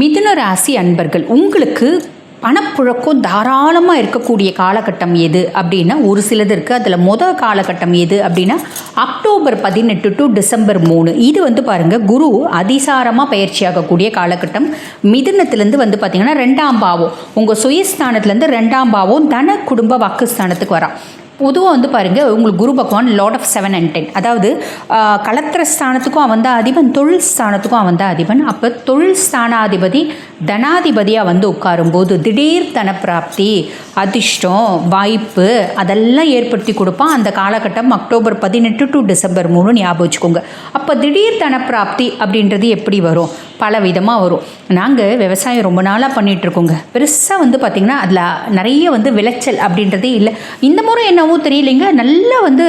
மிதுன ராசி அன்பர்கள் உங்களுக்கு பணப்புழக்கம் தாராளமாக இருக்கக்கூடிய காலகட்டம் எது அப்படின்னா ஒரு சிலது இருக்குது அதில் மொதல் காலகட்டம் எது அப்படின்னா அக்டோபர் பதினெட்டு டு டிசம்பர் மூணு. இது வந்து பாருங்கள் குரு அதிசாரமாக பயிற்சியாகக்கூடிய காலகட்டம். மிதுனத்துலேருந்து வந்து பார்த்திங்கன்னா ரெண்டாம் பாவம். உங்கள் சுயஸ்தானத்துலேருந்து ரெண்டாம் பாவம் தன குடும்ப வாக்குஸ்தானத்துக்கு வரான் பொதுவாக வந்து பாருங்கள் உங்களுக்கு குரு பகவான் lord of seven and ten அதாவது கலத்திர ஸ்தானத்துக்கும் அவன் தான் அதிபன் தொழில் ஸ்தானத்துக்கும் அவன் தான் அதிபன். அப்போ தொழில் ஸ்தானாதிபதி தனாதிபதியாக வந்து உட்காரும்போது திடீர் தனப்பிராப்தி அதிர்ஷ்டம் வாய்ப்பு அதெல்லாம் ஏற்படுத்தி கொடுப்பான். அந்த காலகட்டம் அக்டோபர் பதினெட்டு டு டிசம்பர் மூணு ஞாபகம் வச்சுக்கோங்க. அப்போ திடீர் தனப்பிராப்தி அப்படின்றது எப்படி வரும்? பல விதமாக வரும். நாங்கள் விவசாயம் ரொம்ப நாளாக பண்ணிகிட்ருக்கோங்க இருக்கோங்க பெருசாக வந்து பார்த்திங்கன்னா அதில் நிறைய வந்து விளைச்சல் அப்படின்றதே இல்லை. இந்த முறை என்னவோ தெரியலைங்க. நல்லா வந்து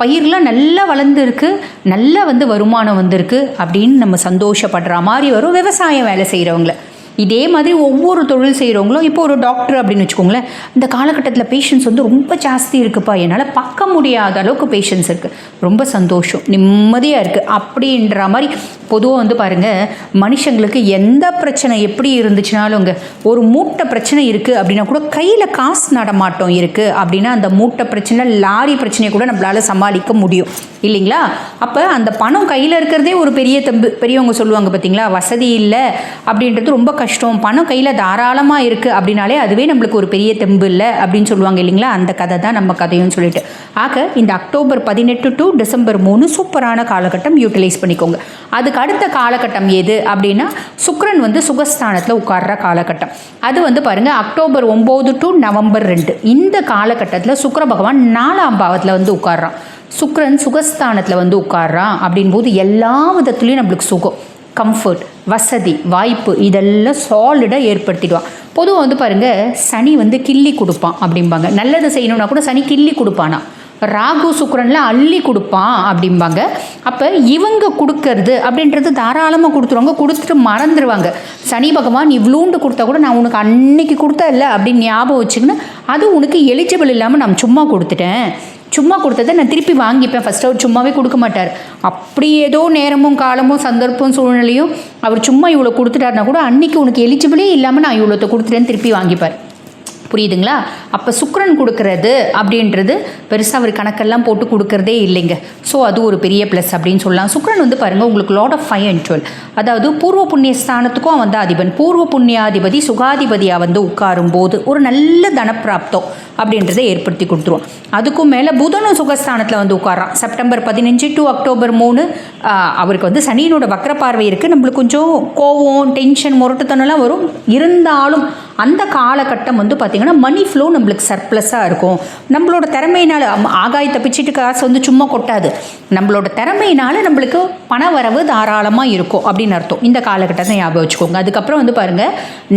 பயிர்லாம் நல்லா வளர்ந்துருக்கு. நல்லா வந்து வருமானம் வந்திருக்கு அப்படின்னு நம்ம சந்தோஷப்படுற மாதிரி வரும் விவசாயம் வேலை செய்கிறவங்கள இதே மாதிரி ஒவ்வொரு தொழில் செய்கிறவங்களும் இப்போ ஒரு டாக்டர் அப்படின்னு வச்சுக்கோங்களேன் இந்த காலகட்டத்தில் பேஷண்ட்ஸ் வந்து ரொம்ப ஜாஸ்தி இருக்குப்பா. என்னால் பார்க்க முடியாத அளவுக்கு பேஷண்ட்ஸ் இருக்குது ரொம்ப சந்தோஷம் நிம்மதியாக இருக்குது அப்படின்ற மாதிரி பொதுவாக வந்து பாருங்கள் மனுஷங்களுக்கு எந்த பிரச்சனை எப்படி இருந்துச்சுனாலுங்க ஒரு மூட்டை பிரச்சனை இருக்குது அப்படின்னா கூட கையில் காசு நடமாட்டம் இருக்குது அப்படின்னா அந்த மூட்டை பிரச்சனை லாரி பிரச்சனையை கூட நம்மளால் சமாளிக்க முடியும். இல்லைங்களா? அப்போ அந்த பணம் கையில் இருக்கிறதே ஒரு பெரிய தம்பு. பெரியவங்க சொல்லுவாங்க பார்த்தீங்களா வசதி இல்லை அப்படின்றது ரொம்ப கஷ்டம். பணம் கையில் தாராளமாக இருக்குது அப்படின்னாலே அதுவே நம்மளுக்கு ஒரு பெரிய தெம்பு இல்லை அப்படின்னு சொல்லுவாங்க இல்லைங்களா? அந்த கதை தான் நம்ம கதையும் சொல்லிட்டு. ஆக இந்த அக்டோபர் பதினெட்டு டு டிசம்பர் மூணு சூப்பரான காலகட்டம் யூட்டிலைஸ் பண்ணிக்கோங்க. அதுக்கு அடுத்த காலகட்டம் எது அப்படின்னா சுக்ரன் வந்து சுகஸ்தானத்தில் உட்கார்ற காலகட்டம். அது வந்து பாருங்கள் அக்டோபர் ஒம்பது டு நவம்பர் ரெண்டு. இந்த காலகட்டத்தில் சுக்கர பகவான் நாலாம் பாவத்தில் வந்து உட்கார்றான். சுக்ரன் சுகஸ்தானத்தில் வந்து உட்கார்றான் அப்படின்போது எல்லா விதத்துலேயும் நம்மளுக்கு சுகம் கம்ஃபர்ட் வசதி வாய்ப்பு இதெல்லாம் சாலிடாக ஏற்படுத்திடுவான் பொதுவாக வந்து பாருங்கள் சனி வந்து கிள்ளி கொடுப்பான் அப்படிம்பாங்க. நல்லது செய்யணும்னா கூட சனி கிள்ளி கொடுப்பானா? ராகு சுக்கிரன்ல அள்ளி கொடுப்பான் அப்படிம்பாங்க. அப்போ இவங்க கொடுக்கறது அப்படின்றது தாராளமாக கொடுத்துருவாங்க. கொடுத்துட்டு மறந்துடுவாங்க சனி பகவான் இவ்வளோண்டு கொடுத்தா கூட நான் உனக்கு அன்னைக்கு கொடுத்தா இல்லை அப்படின்னு ஞாபகம் வச்சுக்கின்னு அது உனக்கு எலிஜிபிள் இல்லாமல் நான் சும்மா கொடுத்துட்டேன். சும்மா கொடுத்ததை நான் திருப்பி வாங்கிப்பேன். ஃபஸ்ட்டு அவர் சும்மாவே கொடுக்க மாட்டார். அப்படி ஏதோ நேரமும் காலமும் சந்தர்ப்பம் சூழ்நிலையும் அவர் சும்மா இவ்வளோ கொடுத்துட்டாருனா கூட அன்னைக்கு உனக்கு எலிஜிபிளே இல்லாமல் நான் இவ்வளோத்த கொடுத்துட்டேன்னு திருப்பி வாங்கிப்பார். புரியுதுங்களா? அப்போ சுக்கரன் கொடுக்கறது அப்படின்றது பெருசாக அவர் கணக்கெல்லாம் போட்டு கொடுக்கறதே இல்லைங்க. ஸோ அது ஒரு பெரிய ப்ளஸ் அப்படின்னு சொல்லலாம். சுக்கரன் வந்து பாருங்கள் உங்களுக்கு lord of five and twelve அதாவது பூர்வ புண்ணிய ஸ்தானத்துக்கும் வந்து அதிபன். பூர்வ புண்ணியாதிபதி சுகாதிபதியாக வந்து உட்காரும் போது ஒரு நல்ல தனப்பிராப்தம் அப்படின்றத ஏற்படுத்தி கொடுத்துருவோம் அதுக்கும் மேலே புதனும் சுகஸ்தானத்தில் வந்து உட்காரான். செப்டம்பர் பதினஞ்சு டு அக்டோபர் மூணு அவருக்கு வந்து சனியினோட வக்ர பார்வை இருக்குது நம்மளுக்கு கொஞ்சம் கோவம் டென்ஷன் முரட்டுத்தனம்லாம் வரும். இருந்தாலும் அந்த காலகட்டம் வந்து பார்த்திங்கன்னா மணி ஃப்ளோ நம்மளுக்கு சர்ப்ளஸாக இருக்கும். நம்மளோட திறமையினால் ஆகாயத்தை பிச்சுட்டு காசு வந்து சும்மா கொட்டாது. நம்மளோட திறமையினால நம்மளுக்கு பண வரவு தாராளமாக இருக்கும் அப்படின்னு அர்த்தம். இந்த காலகட்டத்தை ஞாபகம் வச்சுக்கோங்க. அதுக்கப்புறம் வந்து பாருங்கள்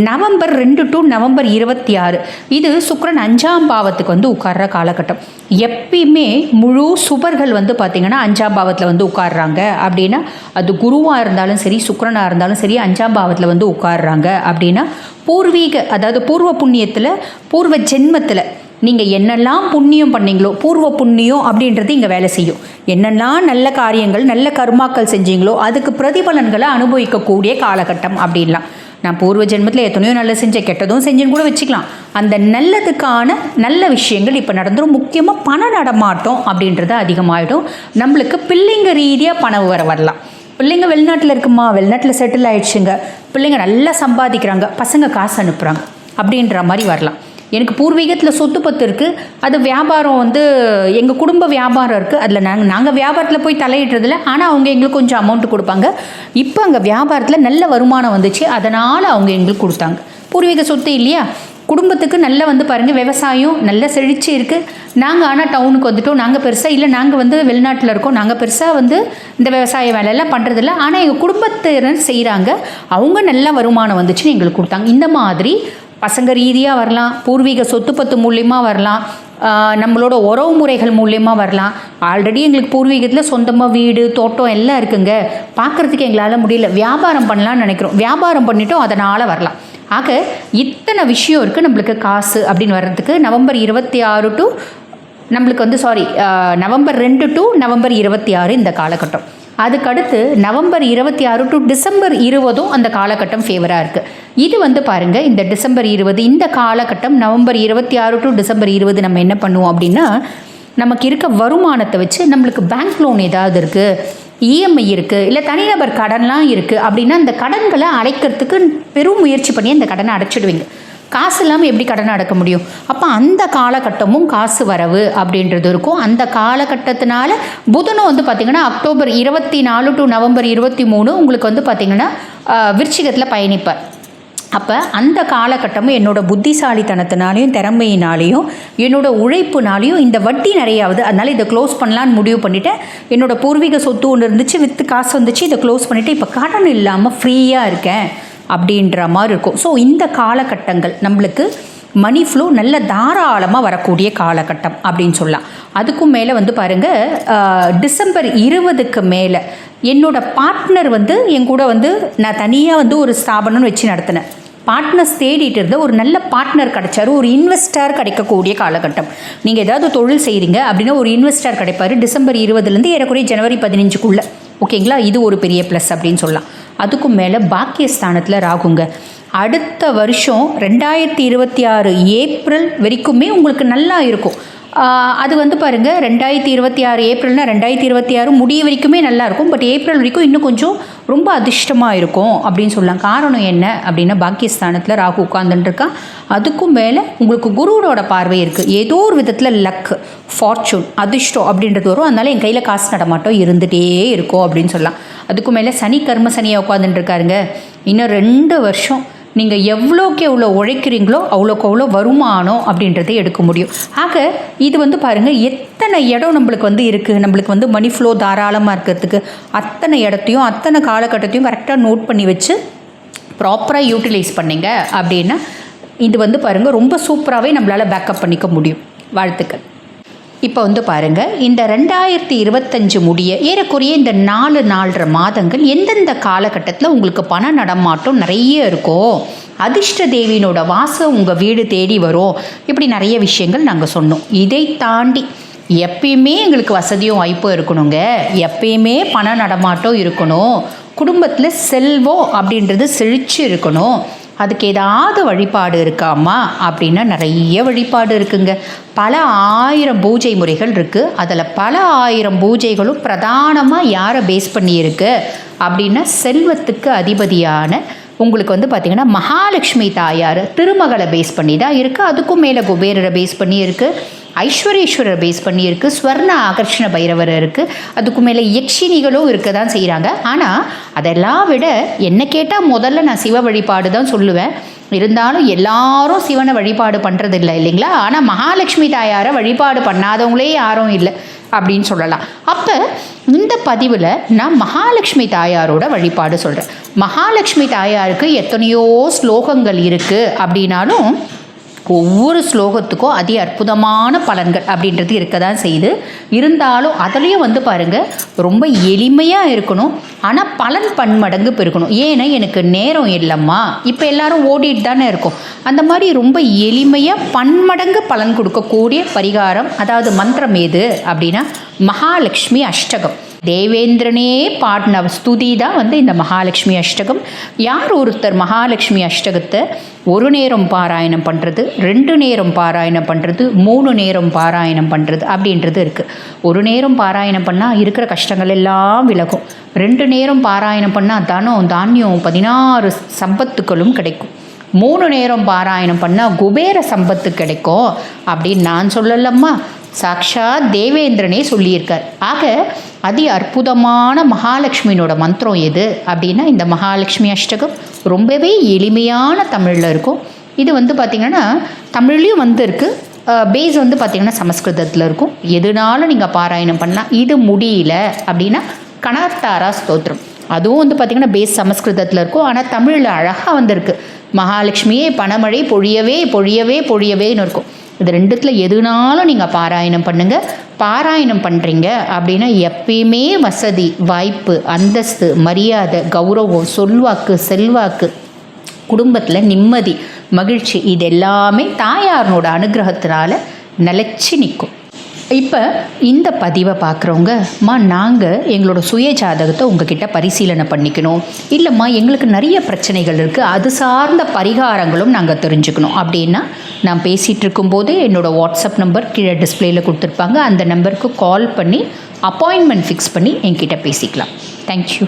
நவம்பர் ரெண்டு டு நவம்பர் இருபத்தி ஆறு இது சுக்கரன் அஞ்சாம் பாவத்துக்கு வந்து உட்கார்ற காலகட்டம். எப்பயுமே முழு சுபர்கள் வந்து பார்த்திங்கன்னா அஞ்சாம் பாவத்தில் வந்து உட்கார்றாங்க அப்படின்னா அது குருவாக இருந்தாலும் சரி சுக்கரனாக இருந்தாலும் சரி அஞ்சாம் பாவத்தில் வந்து உட்கார்றாங்க அப்படின்னா பூர்வீக அதாவது பூர்வ புண்ணியத்தில் பூர்வ ஜென்மத்தில் நீங்கள் என்னெல்லாம் புண்ணியம் பண்ணீங்களோ பூர்வ புண்ணியம் அப்படின்றது இங்கே வேலை செய்யும். என்னெல்லாம் நல்ல காரியங்கள் நல்ல கர்மாக்கள் செஞ்சீங்களோ அதுக்கு பிரதிபலன்களை அனுபவிக்கக்கூடிய காலகட்டம் அப்படின்லாம். நான் பூர்வ ஜென்மத்தில் எத்தனையோ நல்ல செஞ்ச கெட்டதும் செஞ்சேன்னு கூட வச்சுக்கலாம். அந்த நல்லதுக்கான நல்ல விஷயங்கள் இப்போ நடந்துடும் முக்கியமாக பண நடமாட்டம் அப்படின்றது அதிகமாகிடும் நம்மளுக்கு பிள்ளைங்க ரீதியாக பணம் வர வரலாம். பிள்ளைங்க வெளிநாட்டில் இருக்குமா? வெளிநாட்டில் செட்டில் ஆயிடுச்சுங்க. பிள்ளைங்க நல்லா சம்பாதிக்கிறாங்க. பசங்க காசு அனுப்புகிறாங்க அப்படின்ற மாதிரி வரலாம். எனக்கு பூர்வீகத்தில் சொத்து பத்து இருக்குது அது வியாபாரம் வந்து எங்கள் குடும்ப வியாபாரம் இருக்குது அதில் நாங்கள் நாங்கள் வியாபாரத்தில் போய் தலையிடுறதில்ல ஆனால் அவங்க எங்களுக்கு கொஞ்சம் அமௌண்ட் கொடுப்பாங்க. இப்போ அங்கே வியாபாரத்தில் நல்ல வருமானம் வந்துச்சு. அதனால் அவங்க எங்களுக்கு கொடுத்தாங்க. பூர்வீக சொத்து இல்லையா? குடும்பத்துக்கு நல்ல வந்து பாருங்கள் விவசாயம் நல்ல செழிச்சு இருக்குது நாங்கள் ஆனால் டவுனுக்கு வந்துட்டோம். நாங்கள் பெருசாக இல்லை நாங்கள் வந்து வெளிநாட்டில் இருக்கோம். நாங்கள் பெருசாக வந்து இந்த விவசாய வேலையெல்லாம் பண்ணுறதில்ல ஆனால் எங்கள் குடும்பத்தினர் செய்கிறாங்க அவங்க நல்ல வருமானம் வந்துச்சுன்னு எங்களுக்கு கொடுத்தாங்க. இந்த மாதிரி பசங்க ரீதியாக வரலாம் பூர்வீக சொத்து பத்து மூலியமாக வரலாம் நம்மளோட உறவு முறைகள் மூலியமாக வரலாம். ஆல்ரெடி எங்களுக்கு பூர்வீகத்தில் சொந்தமாக வீடு தோட்டம் எல்லாம் இருக்குங்க. பார்க்குறதுக்கு எங்களால் முடியல. வியாபாரம் பண்ணலாம்னு நினைக்கிறோம். வியாபாரம் பண்ணிட்டோம் அதனால் வரலாம். ஆக இத்தனை விஷயம் இருக்குது நம்மளுக்கு காசு அப்படின்னு வர்றதுக்கு. நவம்பர் இருபத்தி ஆறு டு நம்மளுக்கு வந்து சாரி நவம்பர் ரெண்டு டு நவம்பர் இருபத்தி ஆறு இந்த காலகட்டம். அதுக்கடுத்து நவம்பர் இருபத்தி ஆறு டு டிசம்பர் இருபதும் அந்த காலகட்டம் ஃபேவராக இருக்குது இது வந்து பாருங்கள் இந்த டிசம்பர் இருபது இந்த காலகட்டம் நவம்பர் இருபத்தி ஆறு டு டிசம்பர் இருபது நம்ம என்ன பண்ணுவோம் அப்படின்னா நமக்கு இருக்க வருமானத்தை வச்சு நம்மளுக்கு பேங்க் லோன் ஏதாவது இருக்குது இஎம்ஐ இருக்குது இல்லை தனிநபர் கடன்லாம் இருக்குது அப்படின்னா அந்த கடன்களை அடைக்கிறதுக்கு பெரும் முயற்சி பண்ணி அந்த கடனை அடைச்சிடுவீங்க. காசு இல்லாமல் எப்படி கடனை அடைக்க முடியும்? அப்போ அந்த காலகட்டமும் காசு வரவு அப்படின்றது இருக்கும். அந்த காலகட்டத்தினால புதனும் வந்து பார்த்திங்கன்னா அக்டோபர் இருபத்தி நாலு டு நவம்பர் இருபத்தி மூணு உங்களுக்கு வந்து பார்த்திங்கன்னா விருச்சிகத்தில் பயணிப்பார். அப்போ அந்த காலகட்டமும் என்னோட புத்திசாலித்தனத்தினாலையும் திறமையினாலையும் என்னோட உழைப்புனாலையும் இந்த வட்டி நிறையாவது அதனால் இதை க்ளோஸ் பண்ணலான்னு முடிவு பண்ணிவிட்டேன் என்னோடய பூர்வீக சொத்து ஒன்று இருந்துச்சு வித்து காசு வந்துச்சு இதை க்ளோஸ் பண்ணிவிட்டு இப்போ கடன் இல்லாமல் ஃப்ரீயாக இருக்கேன் அப்படின்ற மாதிரி இருக்கும். ஸோ இந்த காலகட்டங்கள் நம்மளுக்கு மணி ஃப்ளோ நல்ல தாராளமாக வரக்கூடிய காலகட்டம் அப்படின்னு சொல்லலாம். அதுக்கும் மேலே வந்து பாருங்கள் டிசம்பர் இருபதுக்கு மேலே என்னோட பார்ட்னர் வந்து என் கூட வந்து நான் தனியாக வந்து ஒரு ஸ்தாபனம்னு வச்சு நடத்தினேன். பார்ட்னர்ஸ் தேடிட்டு இருந்த ஒரு நல்ல பார்ட்னர் கிடைச்சாரு. ஒரு இன்வெஸ்டர் கிடைக்கக்கூடிய காலகட்டம். நீங்கள் ஏதாவது தொழில் செய்கிறீங்க அப்படின்னா ஒரு இன்வெஸ்டர் கிடைப்பாரு. டிசம்பர் இருபதுலேருந்து ஏறக்குறைய ஜனவரி பதினஞ்சுக்குள்ளே. ஓகேங்களா? இது ஒரு பெரிய ப்ளஸ் அப்படின்னு சொல்லலாம். அதுக்கும் மேலே பாக்கியஸ்தானத்தில் ராகுங்க. அடுத்த வருஷம் ரெண்டாயிரத்தி இருபத்தி ஆறு ஏப்ரல் வரைக்குமே உங்களுக்கு நல்லா இருக்கும். அது வந்து பாருங்கள் ரெண்டாயிரத்தி இருபத்தி ஆறு ஏப்ரல்னா ரெண்டாயிரத்தி இருபத்தி ஆறு முடிய வரைக்குமே நல்லா இருக்கும் பட் ஏப்ரல் வரைக்கும் இன்னும் கொஞ்சம் ரொம்ப அதிர்ஷ்டமாக இருக்கும் அப்படின்னு சொல்லலாம். காரணம் என்ன அப்படின்னா பாக்கியஸ்தானத்தில் ராகு உட்காந்துட்டுருக்கான் அதுக்கும் மேலே உங்களுக்கு குருவோட பார்வை இருக்குது ஏதோ ஒரு விதத்தில் லக் ஃபார்ச்சூன் அதிர்ஷ்டம் அப்படின்றது வரும். அதனால என் கையில் காசு நடமாட்டம் இருந்துகிட்டே இருக்கும் அப்படின்னு சொல்லலாம். அதுக்கும் மேலே சனி கர்ம சனியாக உட்காந்துட்டுருக்காருங்க இன்னும் ரெண்டு வருஷம் நீங்கள் எவ்வளோக்கு எவ்வளோ உழைக்கிறீங்களோ அவ்வளோக்கு அவ்வளோ வருமானம் அப்படின்றத எடுக்க முடியும். ஆக இது வந்து பாருங்கள் எத்தனை இடம் நம்மளுக்கு வந்து இருக்குது நம்மளுக்கு வந்து மணி ஃப்ளோ தாராளமாக இருக்கிறதுக்கு அத்தனை இடத்தையும் அத்தனை காலகட்டத்தையும் கரெக்டாக நோட் பண்ணி வச்சு ப்ராப்பராக யூட்டிலைஸ் பண்ணிங்க அப்படின்னா இது வந்து பாருங்கள் ரொம்ப சூப்பராகவே நம்மளால் பேக்கப் பண்ணிக்க முடியும். வாழ்த்துக்கள். இப்போ வந்து பாருங்கள் இந்த ரெண்டாயிரத்தி இருபத்தஞ்சு முடிய ஏறக்குறைய இந்த நாலு நாலரை மாதங்கள் எந்தெந்த காலகட்டத்தில் உங்களுக்கு பண நடமாட்டம் நிறைய இருக்கும் அதிர்ஷ்ட தேவியினோட வாசம் உங்கள் வீடு தேடி வரும் இப்படி நிறைய விஷயங்கள் நாங்கள் சொன்னோம். இதை தாண்டி எப்பயுமே எங்களுக்கு வசதியும் வாய்ப்பும் இருக்கணுங்க. எப்பயுமே பண நடமாட்டம் இருக்கணும். குடும்பத்தில் செல்வம் அப்படின்றது செழிச்சு இருக்கணும். அதுக்கு ஏதாவது வழிபாடு இருக்காமா அப்படின்னா நிறைய வழிபாடு இருக்குங்க. பல ஆயிரம் பூஜை முறைகள் இருக்குது அதில் பல ஆயிரம் பூஜைகளும் பிரதானமாக யாரை பேஸ் பண்ணியிருக்கு? அப்படின்னா செல்வத்துக்கு அதிபதியான உங்களுக்கு வந்து பார்த்திங்கன்னா மகாலட்சுமி தாயார் திருமகளை பேஸ் பண்ணி தான் இருக்குது அதுக்கும் மேலே குபேரரை பேஸ் பண்ணி இருக்குது ஐஸ்வரேஸ்வரர் பேஸ் பண்ணியிருக்கு. ஸ்வர்ண ஆகர்ஷண பைரவர் இருக்குது அதுக்கு மேலே யக்ஷினிகளும் இருக்க தான் செய்கிறாங்க ஆனால் அதெல்லாம் விட என்ன கேட்டால் முதல்ல நான் சிவ வழிபாடு தான் சொல்லுவேன். இருந்தாலும் எல்லாரும் சிவனை வழிபாடு பண்ணுறது இல்லை இல்லைங்களா? ஆனால் மகாலட்சுமி தாயாரை வழிபாடு பண்ணாதவங்களே யாரும் இல்லை அப்படின்னு சொல்லலாம். அப்போ இந்த பதிவில் நான் மகாலட்சுமி தாயாரோட வழிபாடு சொல்கிறேன் மகாலட்சுமி தாயாருக்கு எத்தனையோ ஸ்லோகங்கள் இருக்குது அப்படின்னாலும் ஒவ்வொரு ஸ்லோகத்துக்கும் அதி அற்புதமான பலன்கள் அப்படின்றது இருக்க தான் செய்யுது. இருந்தாலும் அதுலேயும் வந்து பாருங்கள் ரொம்ப எளிமையாக இருக்கணும். ஆனால் பலன் பன்மடங்கு பெருக்கணும் ஏன்னா எனக்கு நேரம் இல்லைம்மா. இப்போ எல்லாரும் ஓடிட்டு தானே இருக்கும். அந்த மாதிரி ரொம்ப எளிமையாக பன்மடங்கு பலன் கொடுக்கக்கூடிய பரிகாரம் அதாவது மந்திரம் எது அப்படின்னா மகாலட்சுமி அஷ்டகம். தேவேந்திரனே பாடின ஸ்துதி தான் வந்து இந்த மகாலட்சுமி அஷ்டகம். யார் ஒருத்தர் மகாலட்சுமி அஷ்டகத்தை ஒரு நேரம் பாராயணம் பண்ணுறது ரெண்டு நேரம் பாராயணம் பண்ணுறது மூணு நேரம் பாராயணம் பண்ணுறது அப்படின்றது இருக்குது ஒரு நேரம் பாராயணம் பண்ணால் இருக்கிற கஷ்டங்கள் எல்லாம் விலகும். ரெண்டு நேரம் பாராயணம் பண்ணால் தனம் தானியம் பதினாறு சம்பத்துக்களும் கிடைக்கும். மூணு நேரம் பாராயணம் பண்ணால் குபேர சம்பத்து கிடைக்கும் அப்படின்னு நான் சொல்லலம்மா. சாக்ஷாத் தேவேந்திரனே சொல்லியிருக்கார். ஆக அதி அற்புதமான மகாலட்சுமியினோட மந்திரம் எது அப்படின்னா இந்த மகாலட்சுமி அஷ்டகம் ரொம்பவே எளிமையான தமிழில் இருக்கும். இது வந்து பார்த்திங்கன்னா தமிழ்லேயும் வந்து இருக்குது பேஸ் வந்து பார்த்திங்கன்னா சமஸ்கிருதத்தில் இருக்கும். எதுனாலும் நீங்கள் பாராயணம் பண்ணலாம் இது முடியல அப்படின்னா கணத்தாரா ஸ்தோத்திரம். அதுவும் வந்து பார்த்திங்கன்னா பேஸ் சமஸ்கிருதத்தில் இருக்கும். ஆனால் தமிழில் அழகாக வந்திருக்கு. மகாலட்சுமியே பணமழை பொழியவே பொழியவே பொழியவேன்னு இருக்கும். இது ரெண்டுத்தில் எதுனாலும் நீங்கள் பாராயணம் பண்ணுங்கள் பாராயணம் பண்ணுறீங்க அப்படின்னா எப்பயுமே வசதி வாய்ப்பு அந்தஸ்து மரியாதை கௌரவம் சொல்வாக்கு செல்வாக்கு குடும்பத்தில் நிம்மதி மகிழ்ச்சி இது எல்லாமே தாயாரனோட அனுகிரகத்தினால நிலச்சி நிற்கும் இப்போ இந்த பதிவை பார்க்குறவங்கம்மா நாங்கள் எங்களோட சுய ஜாதகத்தை உங்ககிட்ட பரிசீலனை பண்ணிக்கணும். இல்லைம்மா எங்களுக்கு நிறைய பிரச்சனைகள் இருக்குது அது சார்ந்த பரிகாரங்களும் நாங்கள் தெரிஞ்சுக்கணும். அப்படின்னா நான் பேசிகிட்டு இருக்கும்போது என்னோடய வாட்ஸ்அப் நம்பர் கீழே டிஸ்பிளேயில் கொடுத்துருப்பாங்க. அந்த நம்பருக்கு கால் பண்ணி அப்பாயின்மெண்ட் ஃபிக்ஸ் பண்ணி என்கிட்ட பேசிக்கலாம். தேங்க்யூ